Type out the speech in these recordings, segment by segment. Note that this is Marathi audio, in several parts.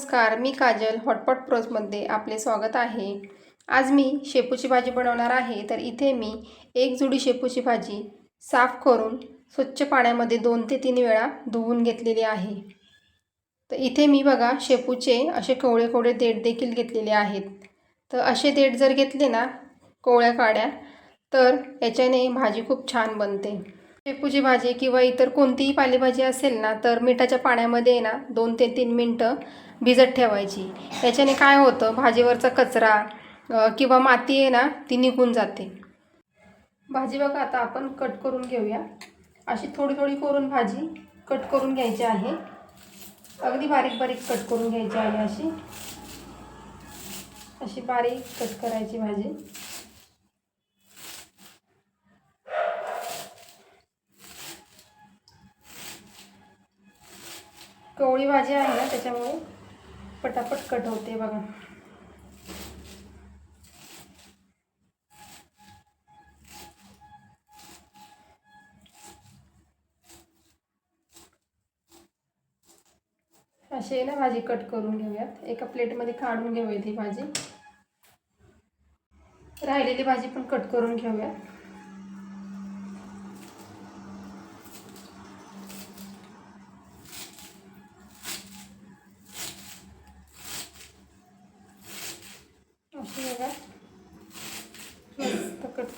नमस्कार मी काजल हॉटपॉट प्रोजमध्ये आपले स्वागत आहे. आज मी शेपूची भाजी बनवणार आहे तर इथे मी एक जुडी शेपूची भाजी साफ करून स्वच्छ पाण्यामध्ये दोन ते तीन वेळा धुवून घेतलेली आहे. तर इथे मी बघा शेपूचे असे कोवळे कोवळे देठ देखील घेतलेले आहेत. तर असे देठ जर घेतले ना कोवळ्या काड्या तर याच्याने भाजी खूप छान बनते. शेपूची भाजी किंवा इतर कोणतीही पालेभाजी असेल ना तर मिठाच्या पाण्यामध्ये ना दोन ते तीन मिनटं भिजत ठेवायची. याच्याने काय होतं भाजीवरचा कचरा किंवा माती आहे ना ती निघून जाते. भाजी बघा आता आपण कट करून घेऊया. अशी थोडी थोडी करून भाजी कट करून घ्यायची आहे. अगदी बारीक बारीक कट करून घ्यायची आहे अशी. अशी बारीक कट करायची भाजी. कवळी भाजी आहे ना त्याच्यामुळे पटापट कट होते बघा. अशी आहे ना भाजी कट करून घेऊयात. एका प्लेटमध्ये काढून घेऊयात ही भाजी. राहिलेली भाजी पण कट करून घेऊयात.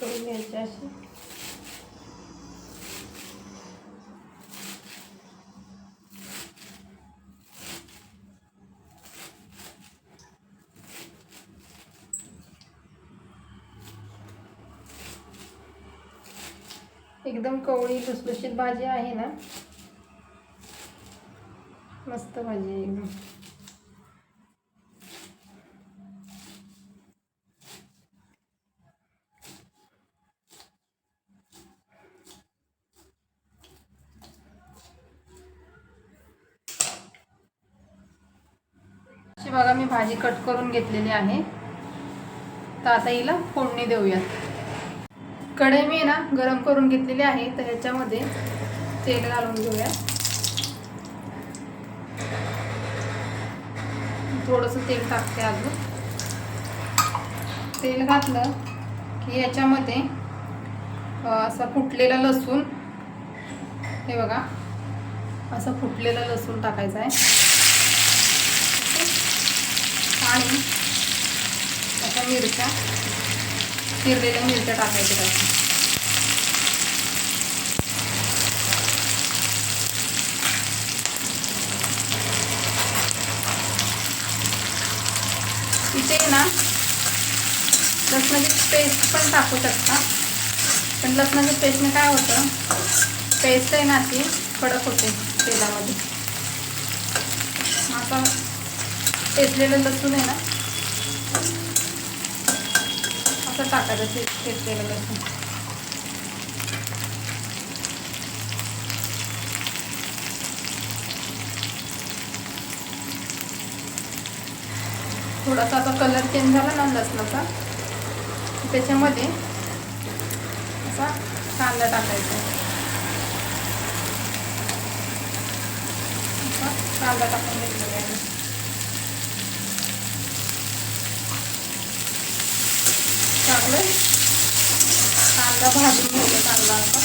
मस्त कट करून एकदम कवळी लुसलुशीत भाजी आहे ना? मस्त भाजी आहे एकदम. बघा मी भाजी कट करून घेतलेली आहे. तर आता हिला फोडणी देऊयात. कढई मी ना गरम करून घेतलेली आहे तर ह्याच्यामध्ये तेल घालून घेऊया. थोडंसं तेल टाकते अजून. तेल घातलं की याच्यामध्ये असं असा फुटलेला लसूण हे बघा असं फुटलेला लसूण टाकायचा आहे. आणि आता मिरच्या चिरलेल्या मिरच्या टाकायच्या त्यात. इथे ना लसणाची पेस्ट पण टाकू शकता. पण लसणाच्या पेस्टने काय होतं पेस्ट आहे ना ती कडक होते तेलामध्ये. आता पेचलेलं लसूण आहे ना असं टाकायचं ते पेचलेलं लसूण थोडासा आता कलर चेंज झाला ना लसणाचा त्याच्यामध्ये असा कांदा टाकायचा. कांदा टाकून घेतलेला आहे. टाकलं कांदा भाजून घ्यायचा चांगला असा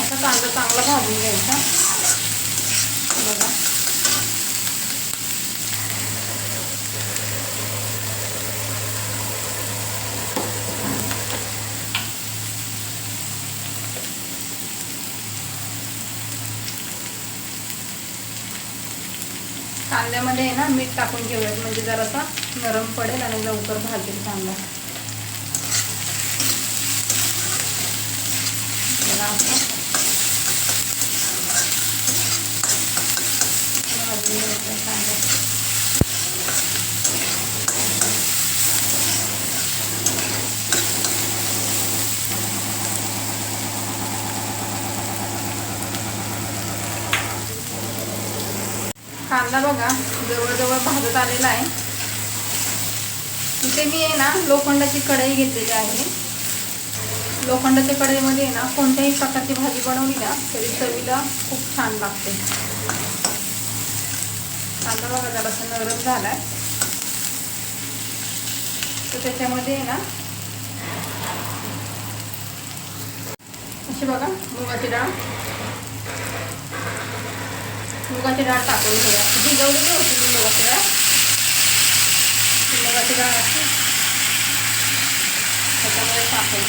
असा कांदा चांगला भाजून घ्यायचा बघा कांद्यामध्ये आहे ना मीठ टाकून घेऊयात म्हणजे जरासा नरम पडेल आणि लवकर भाजेल कांदा. बघा असं. भाजून घ्यायचा कांदा कांदा बघा जवळजवळ भाजत आलेला आहे. इथे मी आहे ना लोखंडाची कढई घेतलेली आहे. लोखंडाच्या कढईमध्ये आहे ना कोणत्याही प्रकारची भाजी बनवली ना तरी चवीला खूप छान लागते. कांदा बघा जरासा नरम झाला आहे तर त्याच्यामध्ये आहे ना अशी बघा मुगाची डाळ. मुगाची डाळ टाकून घेऊया. भिजवलेली होती मी मुगाची डाळ. मुगाची डाळ असते त्याच्यामध्ये टाकून.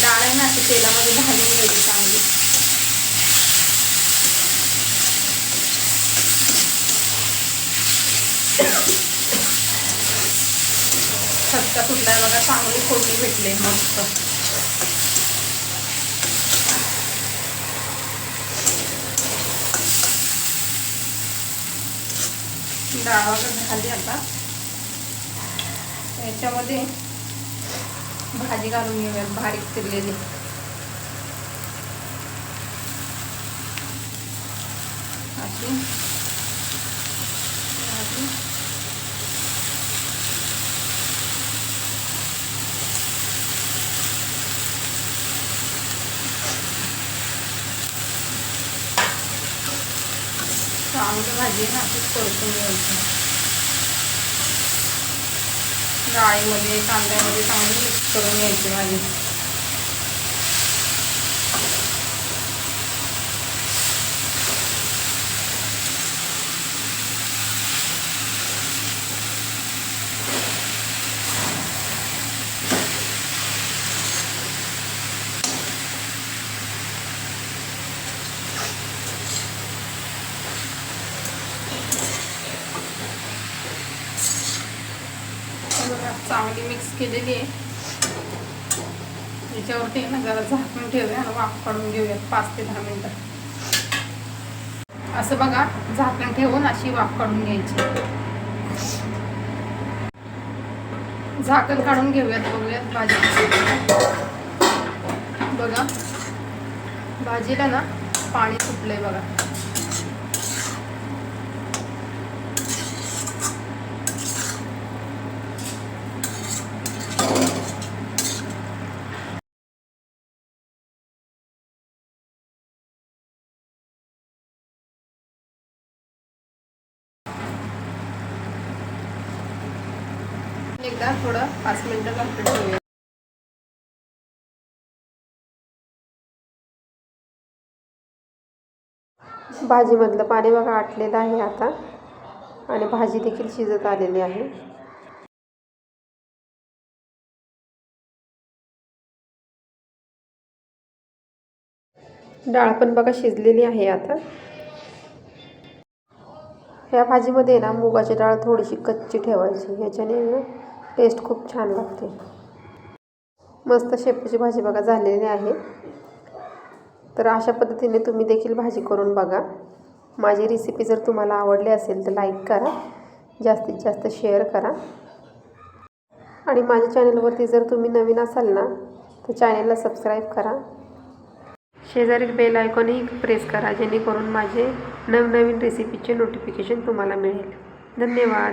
डाळ आहे ना ती तेलामध्ये भाजून घ्यायची चांगली. खटका सुटलाय बघा चांगली फोडणी भेटले मस्त. डाळ वगैरे झाली आता. याच्यामध्ये भाजी घालून घेऊयात बारीक चिरलेली. अशी. चांगली भाजी आहे ना अशीच परतून घ्यायची डाळीमध्ये कांद्यामध्ये चांगली मिक्स करून घ्यायची भाजी हे बघा, चांगली मिक्स केलेली आहे. याच्यावरती ना जरा झाकून ठेवूया आणि वाफ काढून घेऊयात पाच ते दहा मिनटं. असं बघा झाकण ठेवून अशी वाफ काढून घ्यायची. झाकण काढून घेऊयात बघूयात भाजी. बघा भाजीला ना पाणी सुटलंय बघा. एकदा थोडं पाच मिनटं झाकण ठेवूया भाजीमधलं पाणी बघा आटलेलं आहे आता. आणि भाजी देखील शिजत आलेली आहे. डाळ पण बघा शिजलेली आहे आता. ह्या भाजीमध्ये ना मुगाची डाळ थोडीशी कच्ची ठेवायची. ह्याच्याने ना टेस्ट खूप छान लागते. मस्त शेपूची भाजी बघा झालेली आहे. तर अशा पद्धतीने तुम्ही देखील भाजी करून बघा. माझी रेसिपी जर तुम्हाला आवडली असेल तर लाईक करा. जास्तीत जास्त शेअर करा. आणि माझ्या चॅनलवरती जर तुम्ही नवीन असाल ना तर चॅनलला सबस्क्राईब करा. शेजारी बेल आयकॉनही प्रेस करा जेणेकरून माझे नवनवीन रेसिपीचे नोटिफिकेशन तुम्हाला मिळेल. धन्यवाद.